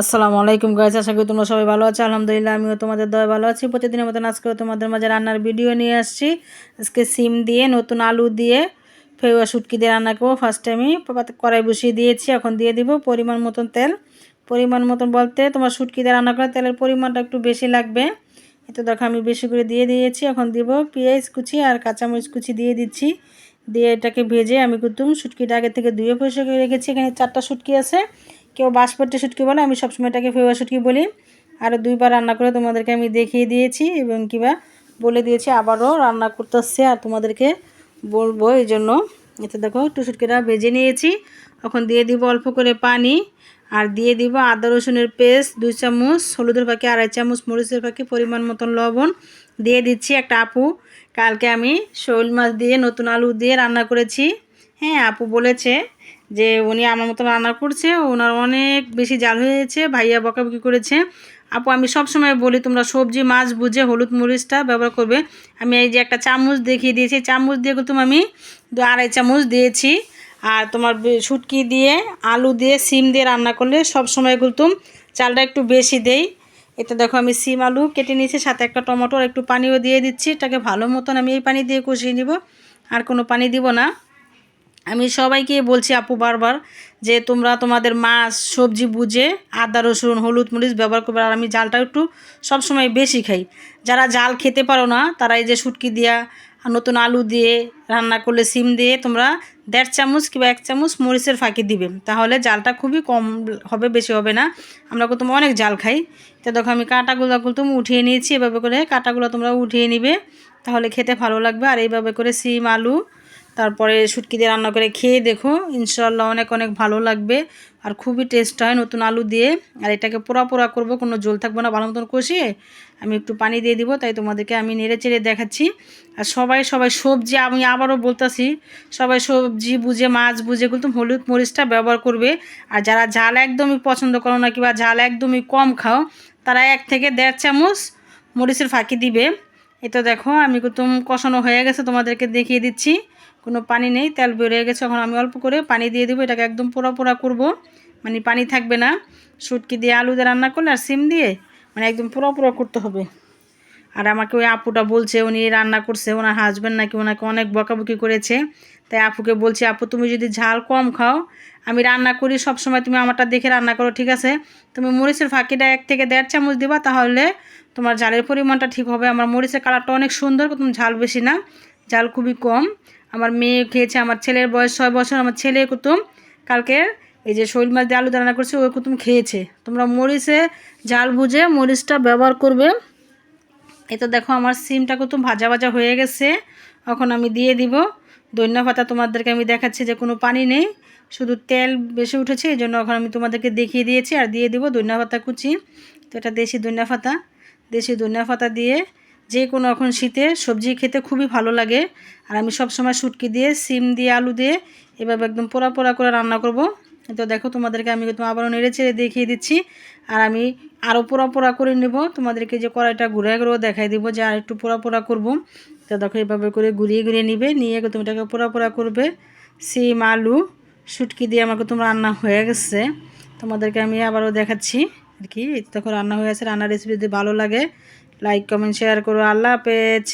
আসসালামু আলাইকুম গাইস আশা করি তোমরা সবাই ভালো আছো। আলহামদুলিল্লাহ, আমিও তোমাদের দয় ভালো আছি। প্রতিদিনের মতন আজকেও তোমাদের মাঝে রান্নার ভিডিও নিয়ে আসছি। আজকে সিম দিয়ে, নতুন আলু দিয়ে, ফেউয়া শুটকি দিয়ে রান্না করব। ফার্স্টে আমি কড়াই বসিয়ে দিয়েছি, এখন দিয়ে দিব পরিমাণ মতন তেল। পরিমাণ মতন বলতে তোমার শুটকি দিয়ে রান্না করে তেলের পরিমাণটা একটু বেশি লাগবে। এতো দেখো, আমি বেশি করে দিয়ে দিয়েছি। এখন দিব পেঁয়াজ কুচি আর কাঁচামরিচ কুচি দিয়ে দিচ্ছি। দিয়ে এটাকে ভেজে আমি কিন্তু শুটকিটা আগে থেকে ধুয়ে পরিষ্কার করে রেখেছি। এখানে চারটা শুটকি আছে। কেউ বাঁশপট্টি শুটকি বলে, আমি সবসময় এটাকে ফেওয়া শুটকি বলি। আরও দুইবার রান্না করে তোমাদেরকে আমি দেখিয়ে দিয়েছি এবং কিবা বলে দিয়েছি, আবারও রান্না করতেছে আর তোমাদেরকে বলব এই জন্য। এতে দেখো একটু শুটকিটা ভেজে নিয়েছি। এখন দিয়ে দিব অল্প করে পানি আর দিয়ে দিব আদা, রসুনের পেস্ট, দুই চামচ, হলুদের পাখি আড়াই চামচ, মরিচের পাখি পরিমাণ মতন লবণ। দিয়ে দিচ্ছি একটা আপু। কালকে আমি শোল মাছ দিয়ে, নতুন আলু দিয়ে রান্না করেছি। হ্যাঁ আপু বলেছে যে উনি আমার মতো রান্না করছে, ওনার অনেক বেশি জাল হয়েছে ভাইয়া বকাবকি করেছে। আপু, আমি সব সময় বলি, তোমরা সবজি, মাছ বুঝে হলুদ মরিচটা ব্যবহার করবে। আমি এই যে একটা চামচ দেখিয়ে দিয়েছি চামচ দিয়ে কিন্তু আমি দু আড়াই চামচ দিয়েছি। আর তোমার শুটকি দিয়ে, আলু দিয়ে, সিম দিয়ে রান্না করলে সব সময় কিন্তু চালটা একটু বেশি দেই। এতে দেখো, আমি সিম, আলু কেটে নিয়েছি, সাথে একটা টমেটো, আর একটু পানিও দিয়ে দিচ্ছি। এটাকে ভালো মতন আমি এই পানি দিয়ে কষিয়ে নিব, আর কোনো পানি দিব না। আমি সবাইকে বলছি আপু বারবার যে তোমরা তোমাদের মাছ, সবজি বুঝে আদা, রসুন, হলুদ, মরিচ ব্যবহার করবে। আর আমি জালটা একটু সবসময় বেশি খাই। যারা জাল খেতে পারো না, তারা এই যে শুটকি দিয়া, নতুন আলু দিয়ে রান্না করলে সিম দিয়ে তোমরা দেড় চামচ কিংবা এক চামচ মরিচের ফাঁকি দিবে। তাহলে জালটা খুবই কম হবে, বেশি হবে না। আমরা কিন্তু অনেক জাল খাই। তো দেখো আমি কাঁটাগুলো কিন্তু উঠিয়ে নিয়েছি। এভাবে করে কাঁটাগুলো তোমরা উঠিয়ে নিবে, তাহলে খেতে ভালো লাগবে। আর এইভাবে করে সিম, আলু তারপরে শুটকি দিয়ে রান্না করে খেয়ে দেখো ইনশাল্লাহ অনেক অনেক ভালো লাগবে। আর খুবই টেস্ট হয় নতুন আলু দিয়ে। আর এটাকে পোড়া পোড়া করব, কোনো জল থাকবে না, ভালো মতন কষিয়ে আমি একটু পানি দিয়ে দিব, তাই তোমাদেরকে আমি নেড়ে চেড়ে দেখাচ্ছি। আর সবাই সবাই সবজি, আমি আবারও বলতেছি, সবাই সবজি বুঝে, মাছ বুঝে কিন্তু হলুদ মরিচটা ব্যবহার করবে। আর যারা ঝাল একদমই পছন্দ করো না, কিংবা ঝাল একদমই কম খাও, তারা এক থেকে দেড় চামচ মরিচের ফাঁকি দিবে। এটা দেখো, আমি কিন্তু কষানো হয়ে গেছে, তোমাদেরকে দেখিয়ে দিচ্ছি। কোনো পানি নেই, তেল বেরিয়ে গেছে, এখন আমি অল্প করে পানি দিয়ে দেবো, এটাকে একদম পোড়া পোড়া করব। মানে পানি থাকবে না, শুটকি দিয়ে আলু দিয়ে রান্না করলে আর সিম দিয়ে মানে একদম পোড়া পোড়া করতে হবে। আর আমাকে ওই আপুটা বলছে, উনি রান্না করছে, ওনার হাজব্যান্ড নাকি ওনাকে অনেক বকাবকি করেছে। তাই আপুকে বলছি, আপু, তুমি যদি ঝাল কম খাও, আমি রান্না করি সব সময় তুমি আমারটা দেখে রান্না করো, ঠিক আছে? তুমি মরিচের ফাঁকিটা এক থেকে দেড় চামচ দিবা, তাহলে তোমার ঝালের পরিমাণটা ঠিক হবে। আমার মরিচের কালারটা অনেক সুন্দর তুমি ঝাল বেশি না, ঝাল খুবই কম। আমার মেয়ে খেয়েছে, আমার ছেলের বয়স ছয় বছর, আমার ছেলে কুতুম কালকে এই যে শৈল মাছ দিয়ে আলু রান্না করছে, ওই কুতুম খেয়েছে। তোমরা মরিচে জাল বুঝে মরিচটা ব্যবহার করবে। এটা দেখো আমার সিমটা কুতুম ভাজা ভাজা হয়ে গেছে। এখন আমি দিয়ে দিব। ধনিয়া পাতা তোমাদেরকে আমি দেখাচ্ছি যে কোনো পানি নেই, শুধু তেল বেশি উঠেছে, এই জন্য এখন আমি তোমাদেরকে দেখিয়ে দিয়েছি। আর দিয়ে দিব ধনিয়া পাতা কুচি, তো এটা দেশি ধনিয়া পাতা। দেশি ধনিয়া পাতা দিয়ে যে কোনো এখন শীতে সবজি খেতে খুবই ভালো লাগে। আর আমি সব সময় শুটকি দিয়ে, সিম দিয়ে, আলু দিয়ে এভাবে একদম পোড়া পোড়া করে রান্না করব। তো দেখো তোমাদেরকে আমি কিন্তু আবারও নেড়ে চেড়ে দেখিয়ে দিচ্ছি। আর আমি আরও পোড়া পোড়া করে নেব। তোমাদেরকে যে কড়াইটা ঘুরে ঘুরেও দেখাই দিব যে আর একটু পোড়া পোড়া করব। তো দেখো এভাবে করে ঘুরিয়ে ঘুরিয়ে নিবে। নিয়ে তুমি এটাকে পোড়া পোড়া করবে। সিম, আলু, শুটকি দিয়ে আমাকে তোমার রান্না হয়ে গেছে। তোমাদেরকে আমি আবারও দেখাচ্ছি। আর কি তখন রান্না হয়ে গেছে। রান্নার রেসিপি যদি ভালো লাগে লাইক কমেন্ট শেয়ার করো আল্লাহ হাফেজ।